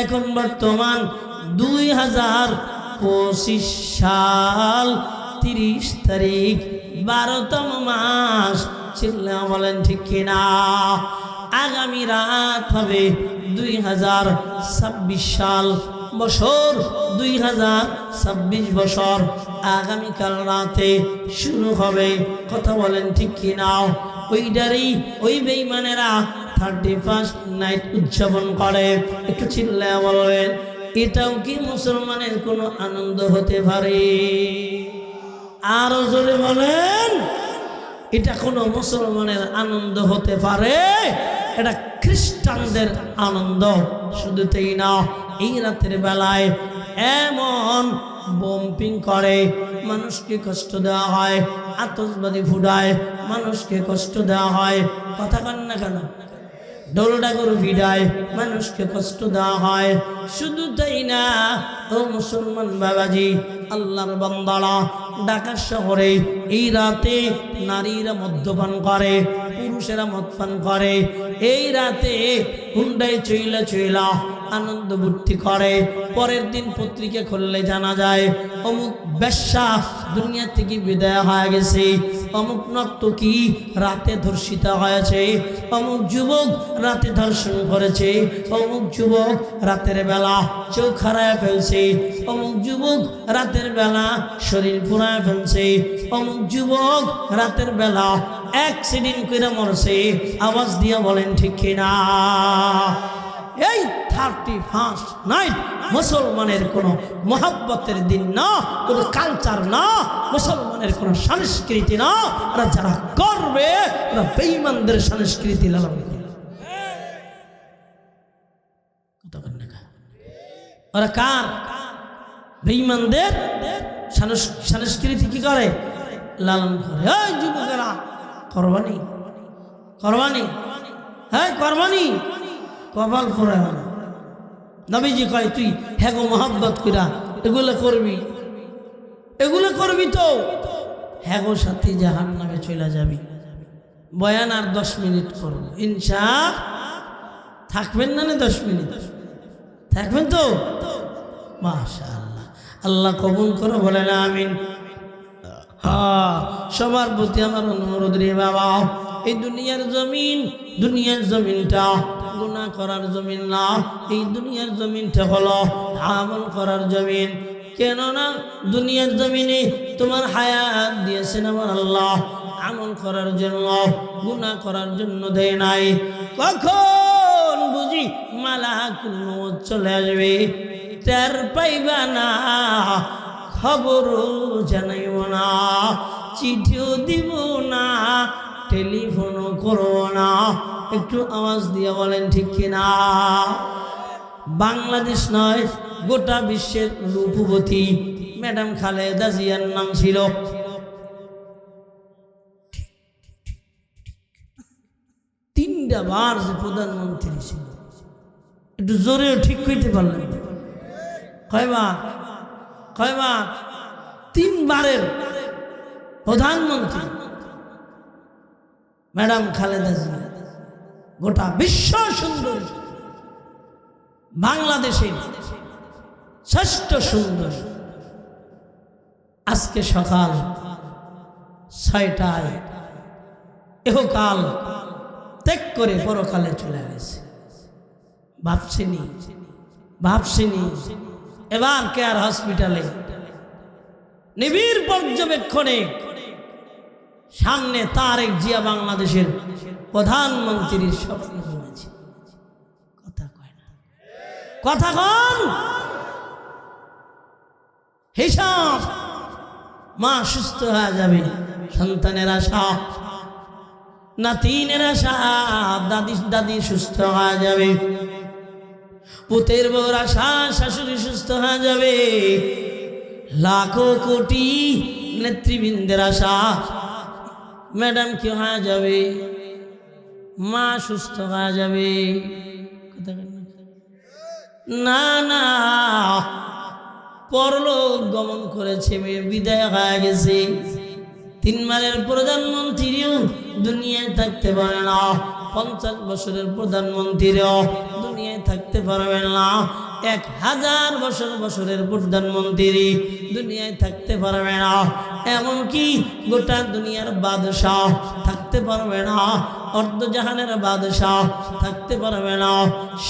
এখন বর্তমান দুই হাজার পঁচিশ সাল তিরিশ তারিখ, বারোতম মাস। চিল্লা বলেন ঠিক কিনা? আগামী রাত হবে দুই হাজার ছাব্বিশ সাল বছর, দুই হাজার ছাব্বিশ বছর। আগামীকাল রাতে শুরু হবে, কথা বলেন ঠিক কিনা? ওইটারই ওই বেইমানেরা থার্টি ফার্স্ট নাইট উদযাপন করে। একটু চিল্লায় বলবেন, এটাও কি মুসলমানের কোনো আনন্দ হতে পারে? আরও জোরে বলেন, এটা কোনো মুসলমানের আনন্দ হতে পারে? এটা খ্রিস্টানদের আনন্দ, শুধু তাই না, এই রাতের বেলায় এমন বম্পিং করে, মানুষকে কষ্ট দেওয়া হয় আতসবাদী ফুটায়, মানুষকে কষ্ট দেওয়া হয়। কথা কান না কেন? গরু ভিড়ায় মানুষকে কষ্ট দেওয়া হয়। শুধু তাই না, ও মুসলমান বাবাজি, আল্লাহর বন্দারা ঢাকা শহরে এই রাতে নারীরা মদ্যপান করে, পুরুষেরা মদ পান করে। এই রাতে হুন্ডাই চইলা চইলা আনন্দ বুদ্ধি করে। পরের দিন পত্রিকা খুললে জানা যায়, অমুক বেশ্যা দুনিয়া থেকে বিদায় হয়ে গেছে। অমুক নর্তকী রাতে ধর্ষিত হয়েছে, অমুক যুবক রাতে ধর্ষণ করেছে, অমুক যুবক রাতের বেলা চোখ হারায় ফেলছে, অমুক যুবক রাতের বেলা শরীর পুরায় ফেলছে, অমুক যুবক রাতের বেলা অ্যাক্সিডেন্ট করে মরছে, আওয়াজ দিয়ে বলেন, ঠিক কিনা? এই থার্টি ফার্স্ট নাইট মুসলমানের কোনো মহাব্বতের দিন না, কোনো কালচার না, মুসলমানের কোনো সংস্কৃতি না। ওরা যারা করবে ওরা বেঈমানদের সংস্কৃতি লালন করে? ওরা কার? বেঈমানদের সংস- সংস্কৃতি কি করে? লালন করে। যুবকেরা, করবানি করবানি হ্যাঁ করবানি। কপাল করে নবীজি কয় তুই হ্যাগো মোহাব্বত কইরা এগুলো করবি? এগুলো করবি তো? হ্যাগো সাথে জাহান নামে চলে যাবি। বয়ান আর দশ মিনিট করব। ইনশা থাকবেন না না দশ মিনিট? থাকবেন তো? মাশা আল্লাহ আল্লাহ কবুল করে বলেন আমিন। হ্যাঁ, সবার প্রতি আমার অনুরোধ রে বাবা। এই দুনিয়ার জমিন দুনিয়ার জমিনটা গুণা করার জমিন না, এই দুনিয়ার জমিনটা হলো আমল করার জমিন। কেননা দুনিয়ার জমিনে তোমার হায়াত দিয়েছেন আমার আল্লাহ, আমল করার জন্য, গুণা করার জন্য দেয় নাই। কখন বুঝি মালা কুল চলে আসবে, টের পাইবা না, খবরও জানাইব না, চিঠিও দিব একটু আওয়াজ দিয়ে বলেন, ঠিক কিনা? বাংলাদেশ নয়, গোটা বিশ্বের রূপবতী ম্যাডাম খালেদা জিয়ার নাম ছিল। তিনটা বার যে প্রধানমন্ত্রী ছিল। একটু জোরেও ঠিক করতে পারলেন? কয়বার? কয়বার? তিনবারের প্রধানমন্ত্রী ম্যাডাম খালেদা জিয়া। গোটা বিশ্ব সুন্দর। বাংলাদেশের শ্রেষ্ঠ সুন্দর। আজকে সকাল ছয়টায় এহকাল ত্যাগ করে পরকালে চলে গেছে ভাবছিনি ভাবছিনি, এবার কেয়ার হসপিটালে নিবিড় পর্যবেক্ষণে সামনে তারেক জিয়া বাংলাদেশের প্রধানমন্ত্রীর স্বপ্ন শুনেছি কথা কয় না। কথা কন। হিসাব। মা সুস্থ হয়ে যাবে। সন্তানের আশা। নাতিনের আশা। দাদি দাদি সুস্থ হয়ে যাবে। পুতের বউর আশা। শাশুড়ি সুস্থ হয়ে যাবে। লাখো কোটি নেতৃবৃন্দের আশা। ম্যাডাম কি হয়ে যাবে? মা সুস্থ হয়ে যাবে। না। না পরলোক গমন করেছে, মেয়ে বিদায় হয়ে গেছে। তিন মালের প্রধানমন্ত্রীও দুনিয়ায় থাকতে পারে না। পঞ্চাশ বছরের প্রধানমন্ত্রীও দুনিয়ায় থাকতে পারবেন না। এক হাজার বছর বছরের প্রধানমন্ত্রী দুনিয়ায় থাকতে পারবে না। এমনকি গোটা দুনিয়ার বাদশাহ থাকতে পারবে না। অর্ধজাহানের বাদশাহ থাকতে পারবে না।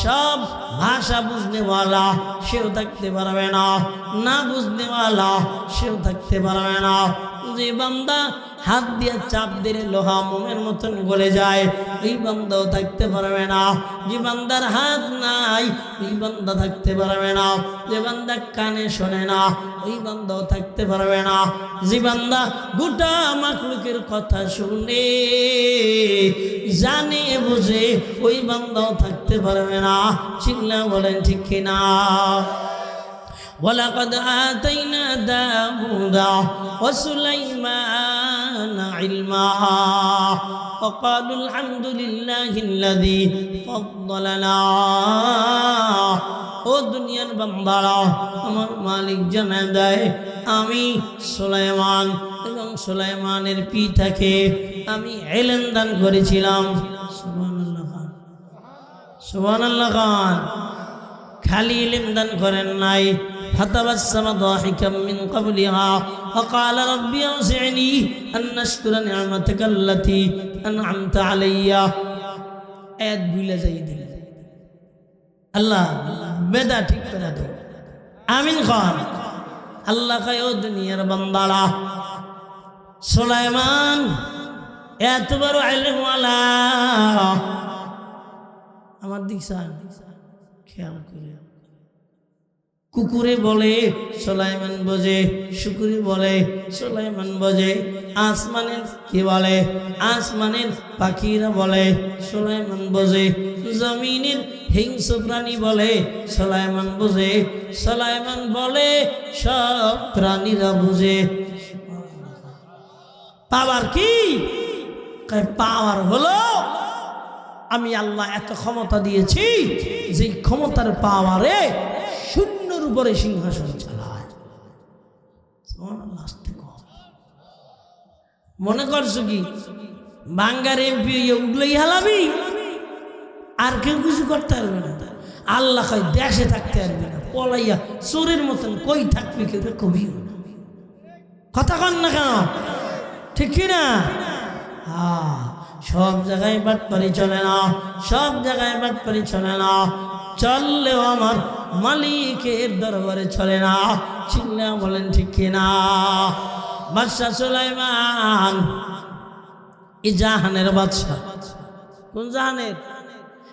সব ভাষা বুঝনেওয়ালা সেও থাকতে পারবে না। না বুঝনেওয়ালা সেও থাকতে পারবে না। যে বান্দা হাত দিয়ে চাপ দিলে লোহা মোমের মতন গলে যায় ওই বান্দাও থাকতে পারবে না যে বান্দার হাত নাই ওই বান্দা থাকতে পারবে না যে বান্দা কানে শোনে না ওই বান্দাও থাকতে পারবে না যে বান্দা গোটা মাকলুকের কথা শুনে জানে বুঝে ওই বান্দাও থাকতে পারবে না চিল্লা বলেন ঠিক কিনা ولقد آتينا داود وسليمان علما وقالوا الحمد لله الذي فضلنا ও দুনিয়ার বান্দারা আমার মালিক জানা দেয় আমি সুলাইমান এবং সুলাইমানের পিতাকে আমি এলেন দান করেছিলাম সুবহানাল্লাহ খান সুবহানাল্লাহ খান খালি ইলম দান করেন নাই فتبسم ضاحكا من قبلها وقال ربي اوزعني ان اشكر نعمتك التي انعمت علي আয়াত ভুলে যাই দিলেন আল্লাহ বেদা ঠিক করে দে আমিন খান আল্লাহ খায় ও দুনিয়ার বান্দারা সুলাইমান এত বড় আইলেমওয়ালা আমার দিক চান খেয়াল করে কুকুরে বলে, সোলাইমান বোঝে, শুকুরি বলে, সোলাইমান বোঝে। আসমানের কি বলে? আসমানের পাখিরা বলে, সোলাইমান বোঝে। জমিনের হিংস প্রাণী বলে, সোলাইমান বোঝে। সোলাইমান বলে, সব প্রাণীরা বুঝে। পাওয়ার কি? পাওয়ার হলো, আমি আল্লাহ এত ক্ষমতা দিয়েছি যে ক্ষমতার পাওয়ারে উপরে সিংহাসন চালায়। মনে করছ কি? বাঙ্গার এমপি উঠলেই হালাবি? আর কেউ কিছু করতে পারবে না। আল্লাহ কয়, দেশে থাকতে পারবে না। পলাইয়া চোরের মতন কই থাকবে কেউ? কবি কথা কন না কেন? ঠিক কি না? হ্যাঁ সব জায়গায় বাটপারি চলে না সব জায়গায় বাটপারি চলে না চললেও আমার মালিকের দরবারে চলে না। চিল্লা বলেন ঠিক কিনা? বাদশাহ সুলাইমান এই জাহানের বাদশাহ। কোন জাহানের?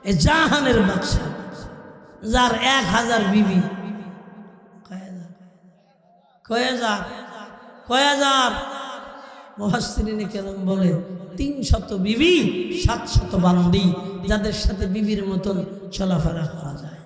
এই জাহানের বাদশাহ, যার এক হাজার বিবি। কয় হাজার? কয় হাজার? কয় হাজার? মহাস্ত্রী কেরম বলে? তিন শত বিবি, সাত শত বান্দি, যাদের সাথে বিবির মতন চলাফেরা করা যায়।